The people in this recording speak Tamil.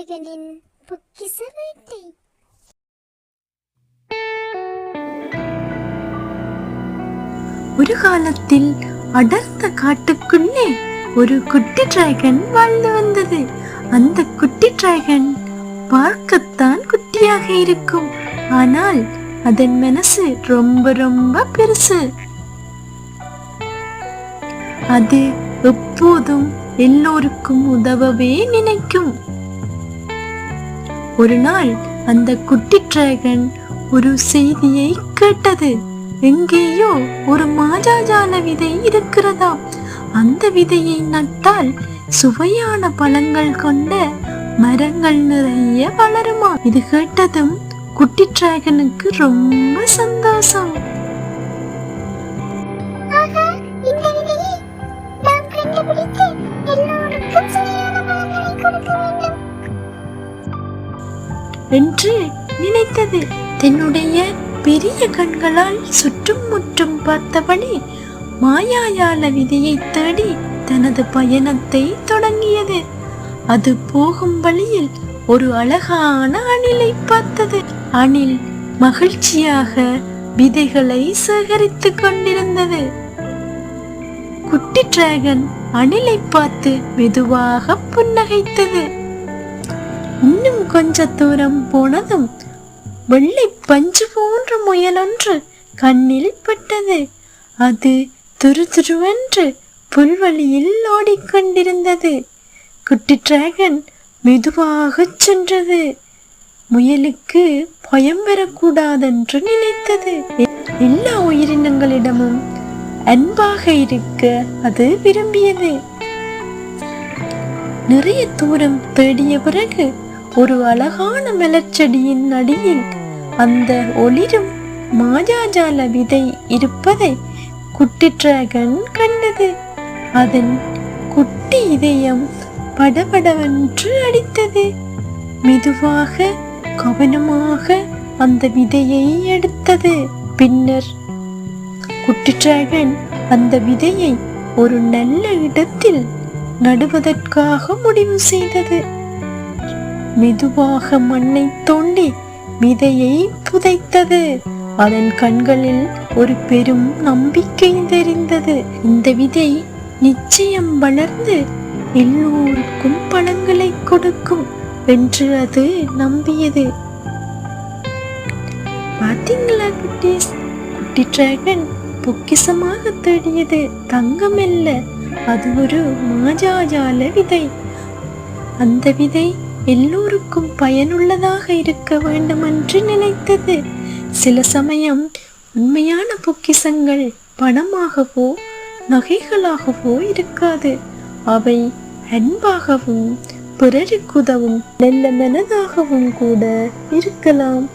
டிராகனின் பொக்கிச வேட்டை ஒரு காலத்தில் அடர்ந்த காட்டுக்குள்ளே ஒரு குட்டி டிராகன் வாழ்ந்து வந்தது அந்த குட்டி டிராகன் பார்க்கத்தான் குட்டியாக இருக்கும் ஆனால் அதன் மனசு ரொம்ப ரொம்ப பெருசு அது எப்போதும் எல்லோருக்கும் உதவவே நினைக்கும் ஒரு நாள் அந்த குட்டி டிராகன் ஒரு செய்தியை கேட்டது. எங்கேயோ ஒரு மாஜாஜான விதை இருக்கிறதா? அந்த விதையை நட்டால் சுவையான பழங்கள் கொண்ட மரங்கள் நிறைய வளருமா? இது கேட்டதும் குட்டி டிராகனுக்கு ரொம்ப சந்தோஷம். என்று நினைத்தது. தன்னுடைய பெரிய கண்களால் சுற்றும் முற்றும் பார்த்தபடி மாயாயால விதையை தேடி தனது பயணத்தை தொடங்கியது. அது போகும் வழியில் ஒரு அழகான அணிலை பார்த்தது. அணில் மகிழ்ச்சியாக விதைகளை சேகரித்துக் கொண்டிருந்தது. குட்டி டிராகன் அணிலை பார்த்து மெதுவாக புன்னகைத்தது. கொஞ்ச தூரம் போனதும் வெள்ளை பஞ்சு போன்ற முயலொன்று கண்ணில் பட்டது. அது துரு துருவென்று புல்வெளியில் ஓடிக்கொண்டிருந்தது. குட்டி டிராகன் மெதுவாக சென்றது. முயலுக்கு பயம் வரக்கூடாதென்று நினைத்தது. எல்லா உயிரினங்களிடமும் அன்பாக இருக்க அது விரும்பியது. நிறைய தூரம் தேடிய பிறகு ஒரு அழகான மலர்ச்செடியின் அடியில் அந்த ஒளிரும் மாஜாஜால விதை இருப்பதை குட்டி டிராகன் கண்டது. அதன் குட்டி இதயம் படபடவென்று அடித்தது. மெதுவாக கவனமாக அந்த விதையை எடுத்தது. பின்னர் குட்டி டிராகன் அந்த விதையை ஒரு நல்ல இடத்தில் நடுவதற்காக முடிவு செய்தது. மெதுவாக மண்ணை தோண்டி விதையை புதைத்தது. அதன் கண்களில் ஒரு பெரும் நம்பிக்கை தெரிந்தது. இந்த விதை நிச்சயம் வளர்ந்து எல்லோருக்கும் பழங்களை கொடுக்கும் என்று அது நம்பியது. பாத்தீங்களா குட்டீஸ்? குட்டி டிராகன் பொக்கிசமாக தேடியது. தங்கம் அல்ல அது ஒரு மாஜாஜால விதை. அந்த விதை எல்லோருக்கும் பயனுள்ளதாக இருக்க வேண்டும் என்று நினைத்தது. சில சமயம் உண்மையான பொக்கிசங்கள் பணமாகவோ நகைகளாகவோ இருக்காது. அவை அன்பாகவும் பிறருக்குதவும் நல்ல மனதாகவும் கூட இருக்கலாம்.